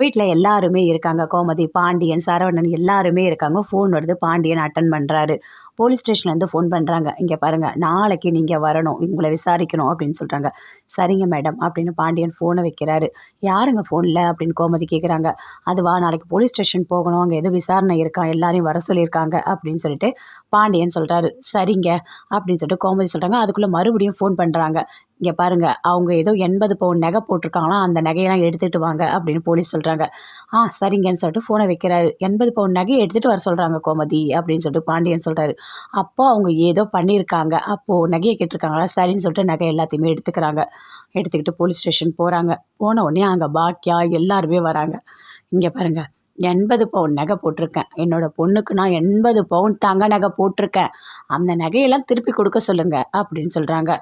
வீட்டில் எல்லாருமே இருக்காங்க. கோமதி பாண்டியன் சரவணன் எல்லாருமே இருக்காங்க. ஃபோன் வருது. பாண்டியன் அட்டன் பண்ணுறாரு போலீஸ் ஸ்டேஷன்லேருந்து ஃபோன் பண்ணுறாங்க இங்கே பாருங்கள் நாளைக்கு நீங்கள் வரணும் உங்களை விசாரிக்கணும் அப்படின்னு சொல்கிறாங்க சரிங்க மேடம் அப்படின்னு பாண்டியன் ஃபோனை வைக்கிறாரு. யாருங்க ஃபோனில் அப்படின்னு கோமதி கேட்குறாங்க அதுவா நாளைக்கு போலீஸ் ஸ்டேஷன் போகணும் அங்கே எதுவும் விசாரணை இருக்கா எல்லாரையும் வர சொல்லியிருக்காங்க அப்படின்னு சொல்லிட்டு பாண்டியன் சொல்கிறாரு சரிங்க அப்படின்னு சொல்லிட்டு கோமதி சொல்கிறாங்க அதுக்குள்ளே மறுபடியும் ஃபோன் பண்ணுறாங்க இங்கே பாருங்கள் அவங்க ஏதோ எண்பது பவுன் நகை போட்டிருக்காங்களாம் அந்த நகையெல்லாம் எடுத்துகிட்டு வாங்க அப்படின்னு போலீஸ் சொல்கிறாங்க ஆ சரிங்கன்னு சொல்லிட்டு ஃபோனை வைக்கிறாரு. எண்பது பவுன் நகையை எடுத்துகிட்டு வர சொல்கிறாங்க கோமதி அப்படின்னு சொல்லிட்டு பாண்டியன் சொல்கிறாரு அப்போ அவங்க ஏதோ பண்ணியிருக்காங்க. அப்போது நகையை கேட்டிருக்காங்களா? சரின்னு சொல்லிட்டு நகை எல்லாத்தையுமே எடுத்துக்கிறாங்க. எடுத்துக்கிட்டு போலீஸ் ஸ்டேஷன் போகிறாங்க போன உடனே அங்கே பாக்கியா எல்லாருமே வராங்க. இங்கே பாருங்கள் எண்பது பவுன் நகை போட்டிருக்கேன். என்னோடய பொண்ணுக்கு நான் எண்பது பவுன் தங்க நகை போட்டிருக்கேன். அந்த நகையெல்லாம் திருப்பி கொடுக்க சொல்லுங்கள் அப்படின்னு சொல்கிறாங்க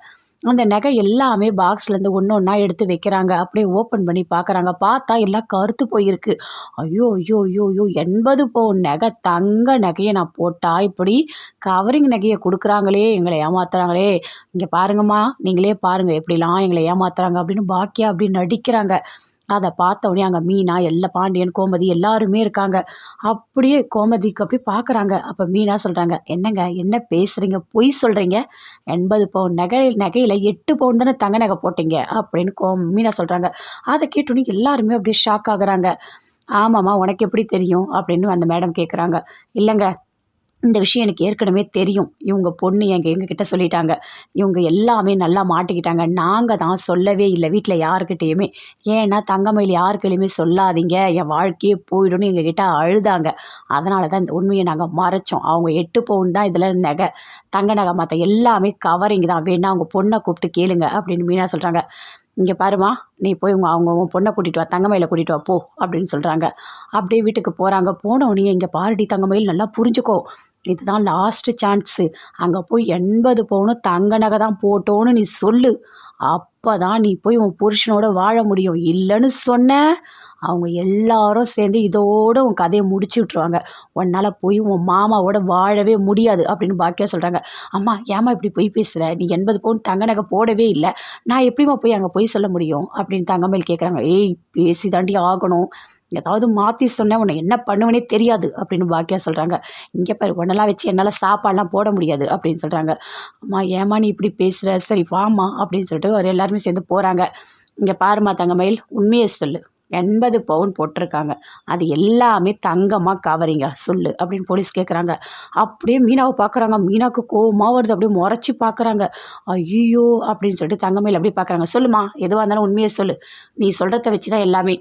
அந்த நகை எல்லாமே பாக்ஸ்லேருந்து ஒன்று ஒன்றா எடுத்து வைக்கிறாங்க. அப்படியே ஓப்பன் பண்ணி பார்க்குறாங்க. பார்த்தா எல்லாம் கருத்து போயிருக்கு. ஐயோ ஐயோ ஐயோ ஐயோ எண்பது பவுன் நகை தங்க நகையை நான் போட்டால் இப்படி கவரிங் நகையை கொடுக்குறாங்களே எங்களை ஏமாத்துறாங்களே. இங்கே பாருங்கம்மா நீங்களே பாருங்கள் எப்படிலாம் எங்களை ஏமாத்துறாங்க அப்படின்னு பாக்கியா அப்படின்னு நடிக்கிறாங்க. அதை பார்த்த உடனே அங்கே மீனா எல்லா பாண்டியன் கோமதி எல்லாருமே இருக்காங்க. அப்படியே கோமதிக்கு அப்படி பார்க்குறாங்க அப்போ மீனா சொல்கிறாங்க என்னங்க என்ன பேசுகிறீங்க பொய் சொல்கிறீங்க எண்பது பவுன் நகை நகையில் எட்டு பவுன் தானே தங்க நகை போட்டீங்க? அப்படின்னு கோ மீனா சொல்கிறாங்க அதை கேட்டோன்னே எல்லாருமே அப்படியே ஷாக் ஆகுறாங்க. ஆமாம்மா உனக்கு எப்படி தெரியும்? அப்படின்னு அந்த மேடம் கேட்குறாங்க இல்லைங்க இந்த விஷயம் எனக்கு ஏற்கனவே தெரியும். இவங்க பொண்ணு எங்கள் எங்ககிட்ட சொல்லிட்டாங்க. இவங்க எல்லாமே நல்லா மாட்டிக்கிட்டாங்க. நாங்கள் தான் சொல்லவே இல்லை. வீட்டில் யாருக்கிட்டேயுமே. ஏன்னா தங்கமயில் யாருக்கிட்டையுமே சொல்லாதீங்க. என் வாழ்க்கையே போயிடும்னு எங்ககிட்ட அழுதாங்க. அதனால தான் இந்த உண்மையை நாங்கள் மறைச்சோம். அவங்க எட்டு பவுன் தான் இதில் நகை. தங்க நகை மற்ற எல்லாமே கவரிங் தான். வேணா அவங்க பொண்ணை கூப்பிட்டு கேளுங்க அப்படின்னு மீனா சொல்கிறாங்க இங்கே பாருமா நீ போய் உங்கள் அவங்க உன் பொண்ணை கூட்டிகிட்டு வா தங்கமயில கூட்டிகிட்டு வா போ அப்படின்னு சொல்கிறாங்க அப்படியே வீட்டுக்கு போகிறாங்க போனவொடனே இங்கே பாரடி தங்கமயில் நல்லா புரிஞ்சுக்கோ. இதுதான் லாஸ்ட்டு சான்ஸு அங்கே போய் எண்பது பவுனும் தங்க நகை தான் போட்டோன்னு நீ சொல்லு. அப்போ தான் நீ போய் உன் புருஷனோட வாழ முடியும். இல்லைன்னு சொன்ன. அவங்க எல்லாரும் சேர்ந்து இதோடு உன் கதையை முடிச்சு விட்ருவாங்க உன்னால் போய் உன் மாமாவோட வாழவே முடியாது அப்படின்னு பாக்கியா சொல்கிறாங்க அம்மா ஏமா இப்படி போய் பேசுகிற நீ எண்பது பவுன் தங்க நகை போடவே இல்லை. நான் எப்படிமா போய் அங்கே போய் சொல்ல முடியும்? அப்படின்னு தங்கமேல் கேட்குறாங்க ஏய் பேசி தாண்டி ஆகணும். ஏதாவது மாற்றி சொன்னேன் உன்னை என்ன பண்ணுவேனே தெரியாது அப்படின்னு பாக்கியா சொல்கிறாங்க இங்கே பாரு உன்னெல்லாம் வச்சு என்னால் சாப்பாடெலாம் போட முடியாது அப்படின்னு சொல்கிறாங்க அம்மா ஏமா நீ இப்படி பேசுகிற சரி வாமா அப்படின்னு சொல்லிட்டு அவர் எல்லாருமே சேர்ந்து போகிறாங்க இங்கே பாருமா தங்கமயில் உண்மையை சொல்லு. எண்பது பவுன் போட்டிருக்காங்க. அது எல்லாமே தங்கமாக கவரிங்க சொல்லு அப்படின்னு போலீஸ் கேட்குறாங்க அப்படியே மீனாவை பார்க்குறாங்க மீனாவுக்கு கோவமாக வருது. அப்படியே முறைச்சி பார்க்குறாங்க ஐயோ அப்படின்னு சொல்லிட்டு தங்கமயில் அப்படியே பார்க்குறாங்க சொல்லுமா எதுவாக இருந்தாலும் உண்மையை சொல்லு. நீ சொல்கிறத வச்சு தான் எல்லாமே.